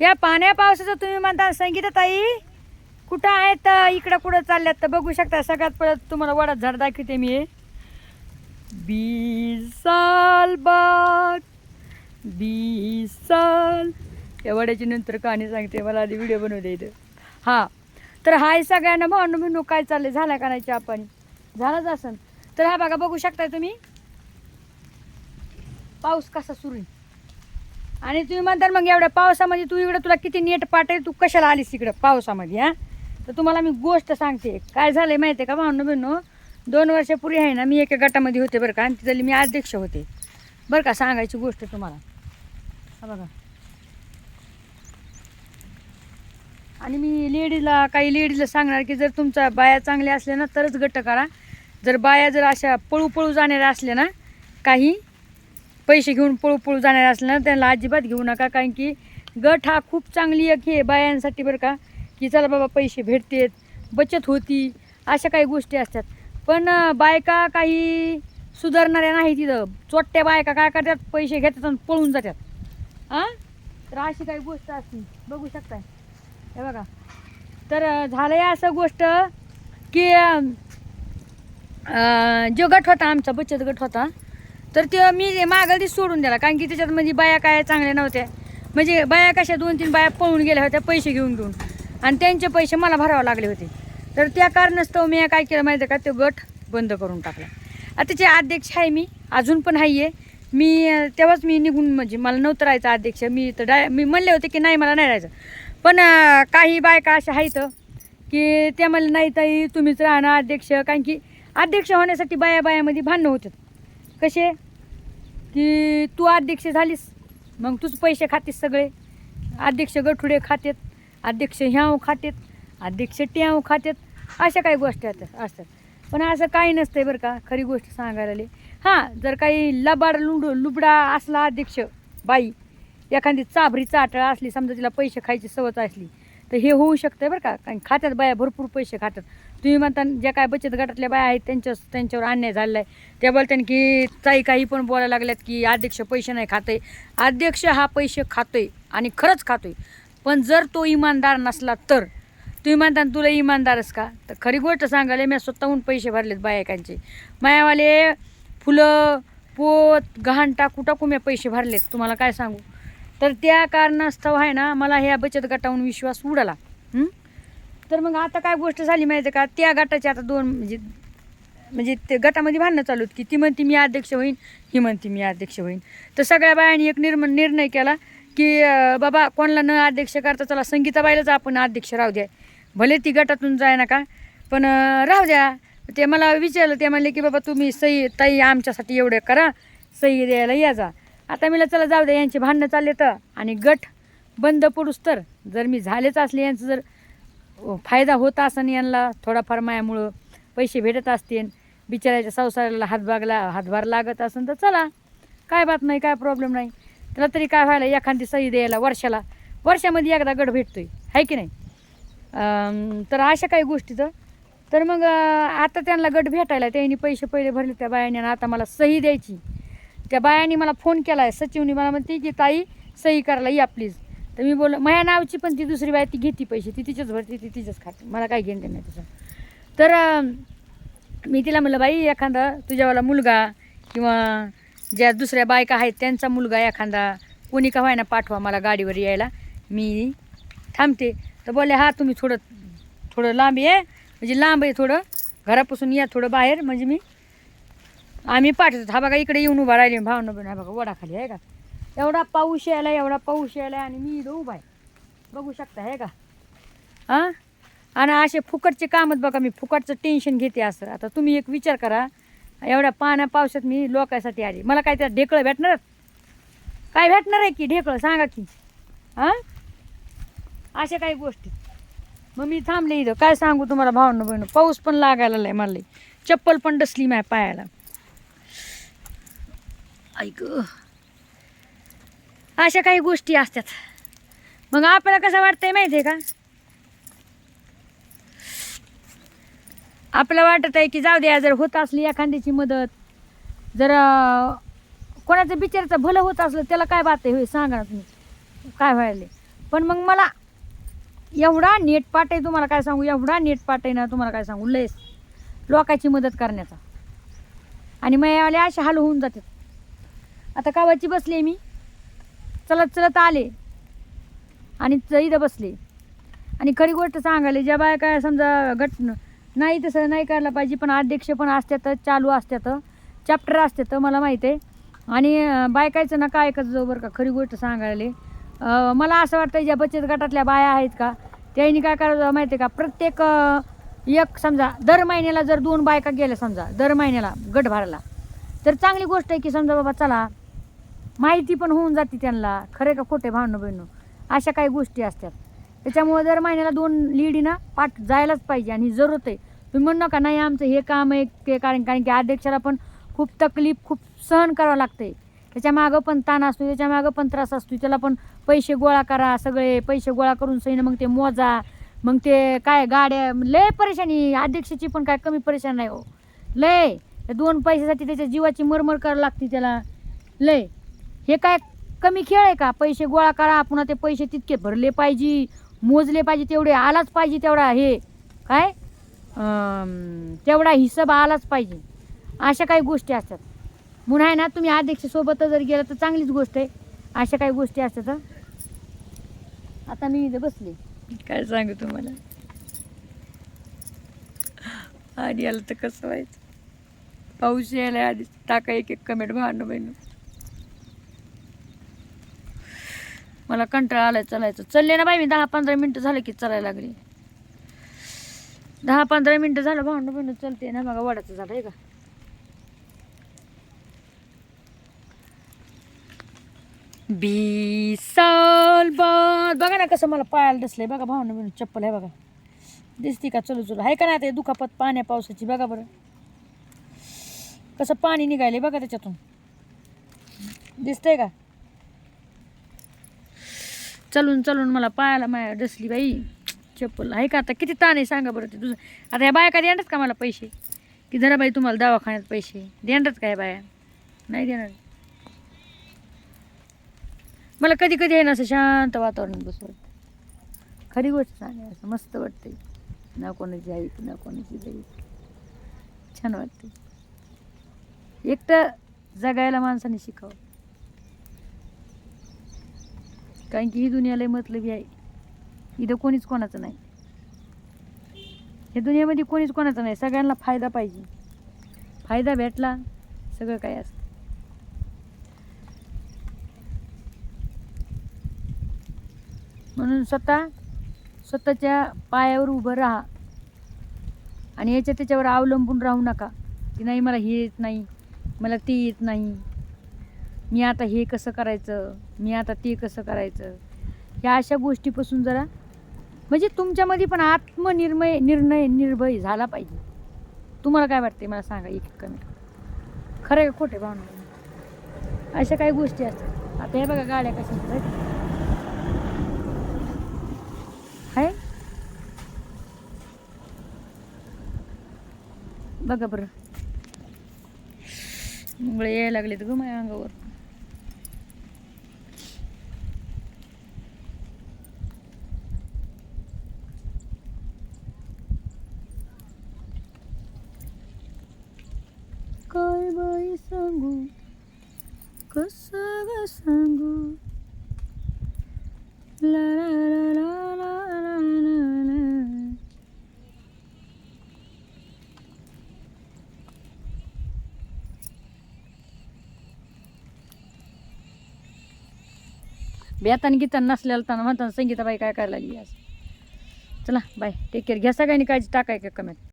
या पाण्या पावसाचं तुम्ही म्हणता संगीता ताई. कुठं आहेत इकडं कुठं चालल्यात तर बघू शकता सगळ्यात पळत तुम्हाला वडात झाड दाखवते मी. बीस साल बाद बीस या वड्याची नंतर कहाणी सांगते मला आधी व्हिडिओ बनवते इथं. हां तर हाय सगळ्यांना भावनो म्हणू काय चाललं झाला का नाही चहा पाणी? झालंच असन. तर हा बघा बघू शकताय तुम्ही? पाऊस कसा सुरू आहे? आणि तुम्ही म्हणता मग एवढ्या पावसामध्ये तू इकडं तुला किती नेट पाठेल तू कशाला आलीस इकडं पावसामध्ये हा? तर तुम्हाला मी गोष्ट सांगते. काय झालं आहे माहिती आहे का भावनो बिनो दोन वर्षापूर्वी आहे ना मी एका गटामध्ये होते बरं का आणि तिथली मी अध्यक्ष होते. बरं का सांगायची गोष्ट तुम्हाला. हा बघा. आणि मी लेडीजला काही लेडीजला सांगणार की जर तुमच्या बाया चांगल्या असल्या ना तरच गट करा जर बाया जर अशा पळू पळू जाणाऱ्या असल्या ना काही पैसे घेऊन पळू पळू जाणार असलं ना त्यांना अजिबात घेऊ नका. कारण की गट हा खूप चांगली एक हे बायांसाठी बरं का की चला बाबा पैसे भेटतेत बचत होती अशा काही गोष्टी असतात. पण बायका काही सुधारणाऱ्या नाही तिथं. चोट्ट्या बायका काय करतात? पैसे घेतात आणि पळून जातात. हां तर अशी काही गोष्ट असते बघू शकताय. हे बघा. तर झालं झालंय असं गोष्ट की जो गट होता आमचा बचत गट होता तर ते मी मागं दिस सोडून दिला कारण की त्याच्यात म्हणजे बाया काय चांगल्या नव्हत्या. म्हणजे बाया कशा दोन तीन बाया पळून गेल्या होत्या पैसे घेऊन घेऊन. आणि त्यांचे पैसे मला भरावे लागले होते. तर त्या कारणास्तव मी काय केलं माहिती आहे का? तो गट बंद करून टाकला. आता त्याचे अध्यक्ष आहे मी अजून पण आहे आहे मी तेव्हाच मी निघून म्हणजे मला नव्हतं राहायचं अध्यक्ष. मी तर डाय मी म्हणले होते की नाही मला नाही राहायचं. पण काही बायका अशा आहेत की त्या मला नाही ताई तुम्हीच राहणार अध्यक्ष. कारण की अध्यक्ष होण्यासाठी बाया बायामध्ये भांडणं होतात. कसे? की तू अध्यक्ष झालीस मग तूच पैसे खातीस सगळे. अध्यक्ष गठुडे खातेत अध्यक्ष ह्याव खातेत अध्यक्ष ट्याव खातेत अशा काही गोष्टी असतात असतात. पण असं काही नसतंय बरं का खरी गोष्ट सांगायला आली हां जर काही लबाड लुंड लुबडा असला अध्यक्ष बाई एखादी चाभरी चाटळ असली समजा तिला पैसे खायची सवत असली तर हे होऊ शकतं बरं का. कारण खात्यात बाया भरपूर पैसे खातात. तुम्ही म्हणता ज्या काय बचत गटातल्या बाया आहेत त्यांच्या त्यांच्यावर अन्याय झालेला आहे त्या बोलतात की ताई काही पण बोलायला लागल्यात की अध्यक्ष पैसे नाही खातोय. अध्यक्ष हा पैसे खातोय आणि खरंच खातोय. पण जर तो इमानदार नसला तर तुम्ही म्हणता तुला इमानदारच का? तर खरी गोष्ट सांगायला मी स्वतःहून पैसे भरलेत बायकांचे. मायावाले फुलं पोत गहाण टाकू टाकू मी पैसे भरलेत. तुम्हाला काय सांगू? तर त्या कारणास्तव आहे ना मला ह्या बचत गटाहून विश्वास उडाला. तर मग आता काय गोष्ट झाली माहिती आहे का? त्या गटाचे आता दोन म्हणजे म्हणजे ते गटामध्ये भांडणं चालू आहेत की ती म्हणती मी अध्यक्ष होईन ही म्हणती मी अध्यक्ष होईन. तर सगळ्या बायांनी एक निर्म निर्णय केला की बाबा कोणाला न अध्यक्ष करता चला संगीताबाईलाच आपण अध्यक्ष राहू द्या. भले ती गटातून जाय नका पण राहू द्या. ते मला विचारलं ते म्हणले की बाबा तुम्ही सही ताई आमच्यासाठी एवढं करा सही द्यायला या जा. आता मला चला जाऊ द्या यांचे भांडणं चालले तर. आणि गट बंद पडूस तर. जर मी झालेच असले यांचं जर फायदा होत असन यांना थोडाफार मायामुळं पैसे भेटत असतील बिचाराच्या संसाराला हातभागला हातभार लागत असेल तर चला. काय बात नाही काय प्रॉब्लेम नाही. त्याला तरी काय व्हायला एखादी सही द्यायला वर्षाला. वर्षामध्ये एकदा गट भेटतोय आहे की नाही? तर अशा काही गोष्टी तर. मग आता त्यांना गट भेटायला त्यांनी पैसे पहिले भरले त्या बायाने आता मला सही द्यायची. त्या बायाने मला फोन केला आहे सचिवनी मला म्हणते की ताई सही करायला या प्लीज तर मी बोल माझ्या नावची पण ती दुसरी बाय ती घेते पैसे ती तिच्याच भरते ती तिच्याच खाते मला काय घेणं नाही तिचं. तर मी तिला म्हणलं बाई एखादा तुझ्यावाला मुलगा किंवा ज्या दुसऱ्या बायका आहेत त्यांचा मुलगा एखादा कोणी का व्हायना पाठवा मला गाडीवर यायला मी थांबते. तर बोलले हा तुम्ही थोडं थोडं लांब आहे म्हणजे लांब आहे थोडं घरापासून या थोडं बाहेर म्हणजे मी आम्ही पाठवतो. हा बघा इकडे येऊन उभा राहिले. भावना बन बघा वडाखाली आहे का? एवढा पाऊस यायला एवढा पाऊस यायला आणि मी इथं उभा आहे. बघू शकता आहे का? हां? आणि असे फुकटचे कामच बघा मी फुकटचं टेन्शन घेते असं. आता तुम्ही एक विचार करा एवढ्या पाण्या पावसात मी लोकांसाठी आली. मला काय त्या ढेकळं भेटणार? काय भेटणार आहे की ढेकळं? सांगा की. हां? अशा काही गोष्टी. मग मी थांबले इथं. काय सांगू तुम्हाला भावना बहिण? पाऊस पण लागायला लय मला लई. चप्पल पण डसली माझ्या पायाला. ऐक. अशा काही गोष्टी असतात. मग आपल्याला कसं वाटतंय माहिती आहे का? आपल्याला वाटत आहे की जाऊ द्या जर होत असली एखाद्याची मदत जर कोणाचं बिचाराचं भलं होत असलं त्याला काय बात आहे होय सांगा तुम्ही. काय व्हायला पण मग मला एवढा नेटपाट आहे तुम्हाला काय सांगू? एवढा नेटपाट आहे ना तुम्हाला काय सांगू? लयस लोकांची मदत करण्याचा. आणि मयावाले असे हाल होऊन जातात. आता कावाची बसले मी. चलत चलत आले. आणि च- इथं बसले. आणि खरी गोष्ट सांगायला ज्या बाया काय समजा गट नाही तसं नाही करायला पाहिजे पण अध्यक्ष पण असतात चालू असतात चॅप्टर असतात मला माहीत आहे. आणि अं, बायकायचं नका ऐकत जाऊ बरं का खरी गोष्ट सांगायला. मला असं वाटतं ज्या बचत गटातल्या बाया आहेत का त्यांनी काय करायचं माहिती आहे का? प्रत्येक एक समजा दर महिन्याला जर दोन बायका गेल्या समजा दर महिन्याला गट भरायला तर चांगली गोष्ट आहे की समजा बाबा चला माहिती पण होऊन जाते त्यांना. खरे का खोटे भांडणं बहिणू अशा काही गोष्टी असतात. त्याच्यामुळे दर महिन्याला दोन लीडी ना पाठ जायलाच पाहिजे आणि जरूरत आहे. तुम्ही म्हणू नका नाही आमचं हे काम आहे ते कारण कारण की अध्यक्षाला पण खूप तकलीफ खूप सहन करावं लागते त्याच्या मागं पण ताण असतो त्याच्या मागं पण त्रास असतो त्याला पण पैसे गोळा करा सगळे पैसे गोळा करून सैन मग ते मोजा. मग ते काय गाड्या लय परेशानी. अध्यक्षाची पण काय कमी परेशान नाही हो. लय. दोन पैशासाठी त्याच्या जीवाची मरमर करावं लागते त्याला. लय. हे काय कमी खेळ आहे का? पैसे गोळा करा पुन्हा ते पैसे तितके भरले पाहिजे मोजले पाहिजे तेवढे आलाच पाहिजे तेवढा हे. काय? तेवढा हिशोब आलाच पाहिजे. अशा काही गोष्टी असतात. म्हणून आहे ना तुम्ही अध्यक्षसोबत जर गेलं तर चांगलीच गोष्ट आहे. अशा काही गोष्टी असतात आता मी इथं बसले. काय सांगू तुम्हाला? आधी आलं तर कसं व्हायचं? पाऊस यायला आधी टाका एक एक कमेंट भांडू बहिणू. मला कंटाळा आलाय चालायचं. चालले ना बाई मी दहा पंधरा मिनटं झालं की चालायला लागली. दहा पंधरा मिनटं झालं भांडणं बहिणं चलते ना बघा वडाचं झालं आहे का? बीस साल बघा ना कसं मला पायाला दिसलंय. बघा भावना बहिणी चप्पल आहे बघा. दिसते का चलू चलू? आहे का ना ते दुखापत पाण्या पावसाची? बघा बरं. कसं पाणी निघायले बघा त्याच्यातून. दिसतंय का? चलून चलून मला पायाला माया डसली बाई. चप्पल आहे का आता? किती ताण आहे सांगा बरं ते तुझं. आता ह्या बाया का देणार का मला पैसे? की जरा बाई तुम्हाला दवाखान्यात पैसे. देणारच का ह्या बाया? नाही देणार. मला कधी कधी आहे ना असं शांत वातावरण बसवत. खरी गोष्ट सांगा असं मस्त वाटते ना कोणाची आई ना कोणाची जाईल छान वाटते एकटं जगायला माणसाने शिकावं. कारण की ही दुनिया लय मतलबी आहे. इथं कोणीच कोणाचं नाही. या दुनियामध्ये कोणीच कोणाचं नाही. सगळ्यांना फायदा पाहिजे. फायदा भेटला सगळं काय असतं. म्हणून स्वतः स्वतःच्या पायावर उभं राहा. आणि याच्या त्याच्यावर अवलंबून राहू नका. की नाही मला हे येत नाही. मला ते येत नाही. मी आता हे कसं करायचं? मी आता ते कसं करायचं? ह्या अशा गोष्टीपासून जरा म्हणजे तुमच्यामध्ये पण आत्मनिर्मय निर्णय निर्भय झाला पाहिजे. तुम्हाला काय वाटते मला सांगा एक कमी खरं आहे का खोटे भावना? अशा काही गोष्टी असतात. आता हे बघा गाड्या कशा आहे बघा बरं. मुंगळे यायला लागलेत ग माझ्या अंगावर. सांगू कस ग सांगू ला ला ला ला ला नसलेलं तर म्हणताना संगीताबाई काय करायला लागली असं चला बाय. टेक केअर घ्या सगळ्यांनी काळजी टाकाय का कमेंट?